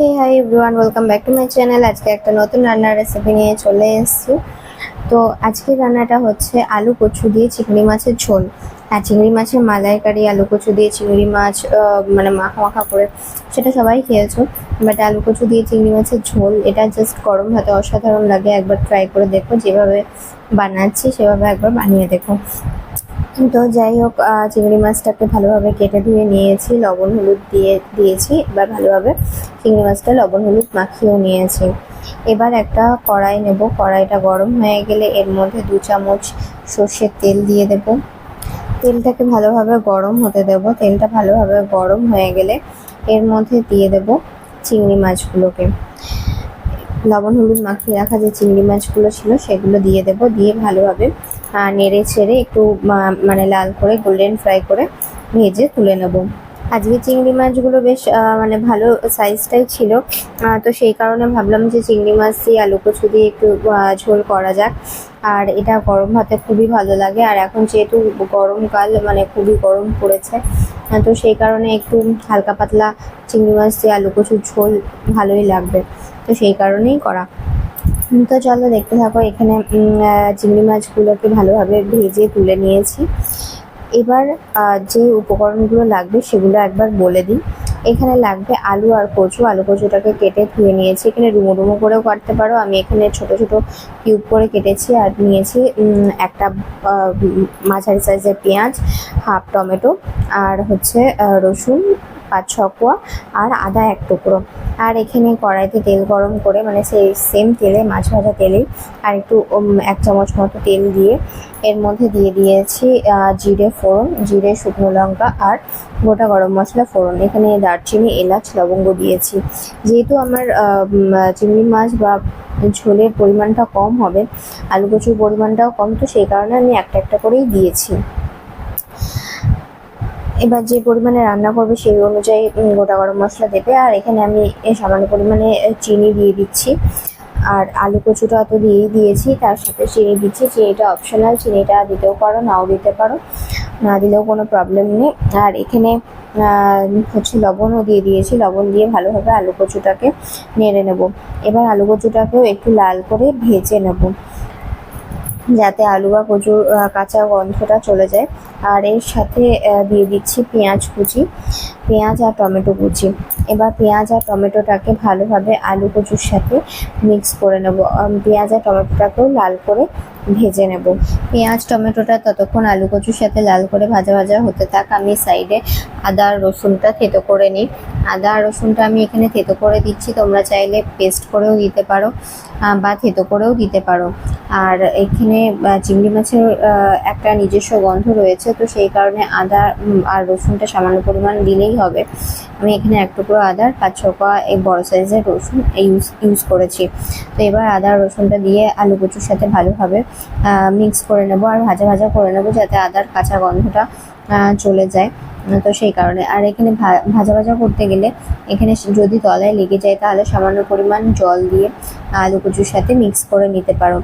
Hey hi everyone welcome back to my channel আজকে একটা নতুন রান্নার রেসিপি নিয়ে চলে এসেছি। তো আজকের রান্নাটা হচ্ছে আলু কচু দিয়ে চিংড়ি মাছের ঝোল। আর চিংড়ি মাছের মালাইকারি, আলু কচু দিয়ে চিংড়ি মাছ মানে মাখা মাখা করে, সেটা সবাই খেয়েছো। বাট আলু কচু দিয়ে চিংড়ি মাছের ঝোল, এটা জাস্ট গরম ভাতে অসাধারণ লাগে। একবার ট্রাই করে দেখো, যেভাবে বানাচ্ছি, সেভাবে একবার বানিয়ে দেখো। তো যাই হোক চিংড়ি মাছটাকে ভালোভাবে কেটে ধুয়ে নিয়েছি, লবণ, হলুদ দিয়ে দিয়েছি, এবার ভালোভাবে চিংড়ি মাছটা লবণ, হলুদ মাখিয়েও নিয়েছি। এবার একটা কড়াই নেব, কড়াইটা গরম হয়ে গেলে এর মধ্যে দু চামচ সর্ষের তেল দিয়ে দেব। তেলটাকে ভালোভাবে গরম হতে দেব, তেলটা ভালোভাবে গরম হয়ে গেলে এর মধ্যে দিয়ে দেব চিংড়ি মাছগুলোকে। লবণ, হলুদ মাখিয়ে রাখা যে চিংড়ি মাছগুলো ছিল সেগুলো দিয়ে দেব। দিয়ে ভালোভাবে নেড়ে ছেড়ে একটু মানে লাল করে গোল্ডেন ফ্রাই করে ভেজে তুলে নেব। আজকে চিংড়ি মাছগুলো বেশ মানে ভালো সাইজটাই ছিল। তো সেই কারণে ভাবলাম যে চিংড়ি মাছ দিয়ে আলু কচু দিয়ে একটু ঝোল করা যাক। আর এটা গরম ভাতে খুবই ভালো লাগে। আর এখন যেহেতু গরমকাল মানে খুবই গরম পড়েছে তো সেই কারণে একটু হালকা পাতলা চিংড়ি মাছ দিয়ে আলু কচুর ঝোল ভালোই লাগবে। তো সেই কারণেই করা। তো চলো দেখতে থাকো, এখানে চিংড়ি মাছগুলোকে ভালোভাবে ভেজে তুলে নিয়েছি। এবার যে উপকরণগুলো লাগবে সেগুলো একবার বলে দিই। এখানে লাগবে আলু আর কচু। আলু কচুটাকে কেটে ধুয়ে নিয়েছি। এখানে ডুমো ডুমো করেও কাটতে পারো। আমি এখানে ছোট ছোট কিউব করে কেটেছি আর নিয়েছি একটা মাঝারি সাইজের পেঁয়াজ, হাফ টমেটো, আর হচ্ছে রসুন পাঁচ, ছ কোয়া আর আদা এক টুকরো। আর এখানে কড়াইতে তেল গরম করে মানে সেই সেম তেলে মাছ ভাজা তেলেই, আর একটু এক চামচ মতো তেল দিয়ে এর মধ্যে দিয়ে দিয়েছি জিরে, ফোড়ন, জিরে, শুকনো লঙ্কা আর গোটা গরম মশলা, ফোড়ন। এখানে দারচিনি, এলাচ, লবঙ্গ দিয়েছি। যেহেতু আমার চিংড়ি মাছ বা ঝোলের পরিমাণটা কম হবে, আলু কচুর পরিমাণটাও কম, তো সেই কারণে আমি একটা একটা করেই দিয়েছি। এবার যে পরিমাণে রান্না করবে সেই অনুযায়ী গোটা গরম মশলা দেবে। আর এখানে আমি সামান্য পরিমাণে চিনি দিয়ে দিচ্ছি। আর আলু কচুটা তো দিয়েই দিয়েছি, তার সাথে চিনি দিচ্ছি। চিনিটা অপশনাল চিনিটা দিতেও পারো, নাও দিতে পারো। না দিলেও কোনো প্রবলেম নেই। আর এখানে হচ্ছে লবণও দিয়ে দিয়েছি। লবণ দিয়ে ভালোভাবে আলু কচুটাকে নেড়ে নেব। এবার আলু কচুটাকেও একটু লাল করে ভেজে নেব। যাতে আলু বা কচুর কাঁচা গন্ধটা চলে যায়। আর এর সাথে দিয়ে দিচ্ছি পেঁয়াজ কুচি, পেঁয়াজ আর টমেটো কুচি। এবার পেঁয়াজ আর টমেটোটাকে ভালোভাবে আলু কচুর সাথে মিক্স করে নেব। পেঁয়াজ আর টমেটোটাকেও লাল করে ভেজে নেব। পেঁয়াজ, টমেটোটা ততক্ষণ আলু কচুর সাথে লাল করে ভাজা ভাজা হতে থাক। আমি সাইডে আদা রসুনটা থেতো করে নিই। আদা রসুনটা আমি এখানে থেতো করে দিচ্ছি। তোমরা চাইলে পেস্ট করেও দিতে পারো বা থেতো করেও দিতে পারো। আর এখানে চিংড়ি মাছের একটা নিজস্ব গন্ধ রয়েছে, তো সেই কারণে আদা আর রসুনটা সামান্য পরিমাণ দিলেই হবে। আমি এখানে এক টুকরো আদার পাঁচ ছ কোয়া এই বড় সাইজের রসুন ইউজ ইউজ করেছি। তো এবার আদা রসুনটা দিয়ে আলু কচুর সাথে ভালোভাবে মিক্স করে নেব আর ভাজা ভাজা করে নেব যাতে আদার কাঁচা গন্ধটা চলে যায়। তো সেই কারণে। আর এখানে ভাজা ভাজা করতে গেলে এখানে যদি তলায় লেগে যায় তাহলে সামান্য পরিমাণ জল দিয়ে আলু কচুর সাথে মিক্স করে নিতে পারো।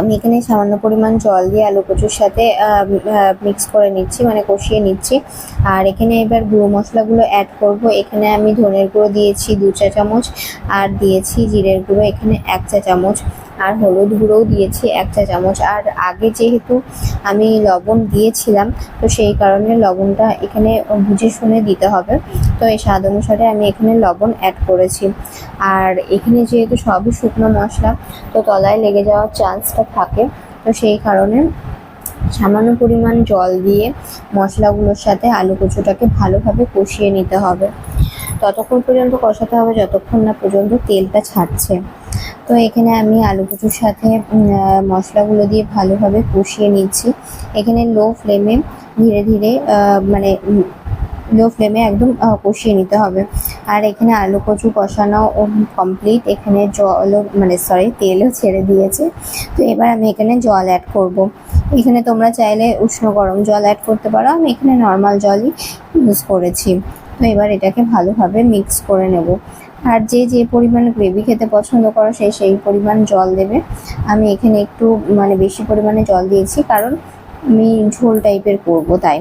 আমি এখানে সামান্য পরিমাণ জল দিয়ে আলু কচুর সাথে মিক্স করে নিচ্ছি মানে কষিয়ে নিচ্ছি। আর এখানে এবার গুঁড়ো মশলাগুলো অ্যাড করব। এখানে আমি ধনের গুঁড়ো দিয়েছি দু চা চামচ, আর দিয়েছি জিরের গুঁড়ো, এখানে এক চা চামচ। আর হলুদ গুঁড়োও দিয়েছি এক চা চামচ। আর আগে যেহেতু আমি লবণ দিয়েছিলাম, তো সেই কারণে লবণটা এখানে বুঝে শুনে দিতে হবে। তো এই স্বাদ অনুসারে আমি এখানে লবণ অ্যাড করেছি। আর এখানে যেহেতু সবই শুকনো মশলা, তো তলায় লেগে যাওয়ার চান্সটা থাকে। তো সেই কারণে সামান্য পরিমাণ জল দিয়ে মশলাগুলোর সাথে আলু কচুটাকে ভালোভাবে কষিয়ে নিতে হবে। ততক্ষণ পর্যন্ত কষাতে হবে, যতক্ষণ না পর্যন্ত তেলটা ছাড়ছে। তো এখানে আমি আলু কচুর সাথে মশলাগুলো দিয়ে ভালোভাবে কষিয়ে নিচ্ছি। এখানে লো ফ্লেমে ধীরে ধীরে মানে লো ফ্লেমে একদম কষিয়ে নিতে হবে। আর এখানে আলু কচু কষানো কমপ্লিট এখানে জলও মানে সরি তেলও ছেড়ে দিয়েছে। তো এবার আমি এখানে জল অ্যাড করব। এখানে তোমরা চাইলে উষ্ণ গরম জল অ্যাড করতে পারো। আমি এখানে নর্মাল জলই ইউজ করেছি। তো এবার এটাকে ভালোভাবে মিক্স করে নেব। আর যে যে পরিমাণ গ্রেভি খেতে পছন্দ করো সেই সেই পরিমাণ জল দেবে। আমি এখানে একটু মানে বেশি পরিমাণে জল দিয়েছি, কারণ আমি ঝোল টাইপের করব তাই।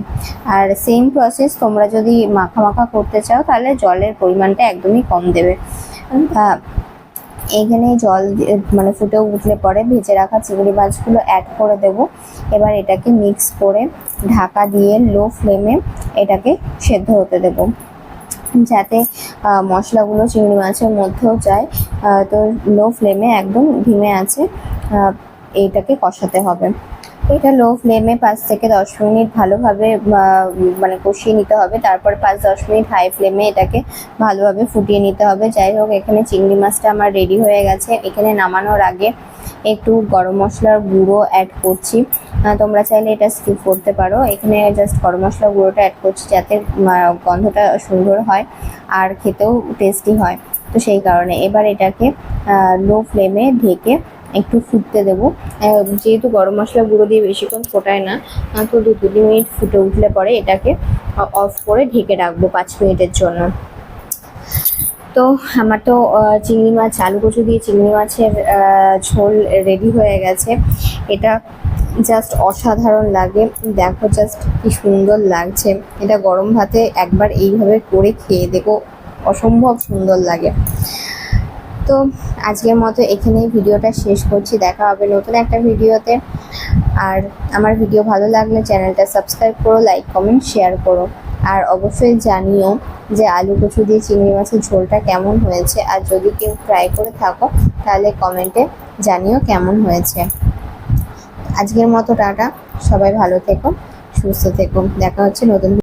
আর সেম প্রসেস তোমরা যদি মাখা মাখা করতে চাও, তাহলে জলের পরিমাণটা একদমই কম দেবে। এখানে জল মানে ফুটে উঠলে পরে ভেজে রাখা চিংড়ি মাছগুলো অ্যাড করে দেব। এবার এটাকে মিক্স করে ঢাকা দিয়ে লো ফ্লেমে এটাকে সেদ্ধ হতে দেব। যাতে মশলাগুলো চিংড়ি মাছের মধ্যেও যায় তো লো ফ্লেমে একদম ধিমে আছে এইটাকে কষাতে হবে। এটা লো ফ্লেমে পাঁচ থেকে দশ মিনিট ভালোভাবে মানে কষিয়ে নিতে হবে। তারপর পাঁচ দশ মিনিট হাই ফ্লেমে এটাকে ভালোভাবে ফুটিয়ে নিতে হবে। যাই হোক, এখানে চিংড়ি মাছটা আমার রেডি হয়ে গেছে। এখানে নামানোর আগে একটু গরম মশলার গুঁড়ো অ্যাড করছি। তোমরা চাইলে এটা স্কিপ করতে পারো। এখানে জাস্ট গরম মশলার গুঁড়োটা অ্যাড করছি যাতে গন্ধটা সুন্দর হয় আর খেতেও টেস্টি হয়। তো সেই কারণে এবার এটাকে লো ফ্লেমে ঢেকে একটু ফুটতে দেবো। যেহেতু গরম মশলা গুঁড়ো দিয়ে বেশিক্ষণ ফোটায় না তো দু তিন মিনিট ফুটে উঠলে পরে এটাকে অফ করে ঢেকে রাখব পাঁচ মিনিটের জন্য। তো আমার তো চিংড়ি মাছ, আলু কচু দিয়ে চিংড়ি মাছের ঝোল রেডি হয়ে গেছে। এটা জাস্ট অসাধারণ লাগে। দেখো জাস্ট কি সুন্দর লাগছে। এটা গরম ভাতে একবার এইভাবে করে খেয়ে দেখো, অসম্ভব সুন্দর লাগে। তো আজকের মতো এখানেই ভিডিওটা শেষ করছি। দেখা হবে নতুন একটা ভিডিওতে। আর আমার ভিডিও ভালো লাগলে চ্যানেলটা সাবস্ক্রাইব করো, লাইক, কমেন্ট, শেয়ার করো। আর অবশ্যই জানিও যে আলু, কচু দিয়ে চিংড়ি মাছের ঝোলটা কেমন হয়েছে। আর যদি কেউ ট্রাই করে থাকো, তাহলে কমেন্টে জানিও কেমন হয়েছে। আজকের মতো টাটা। সবাই ভালো থেকো, সুস্থ থেকো। দেখা হচ্ছে নতুন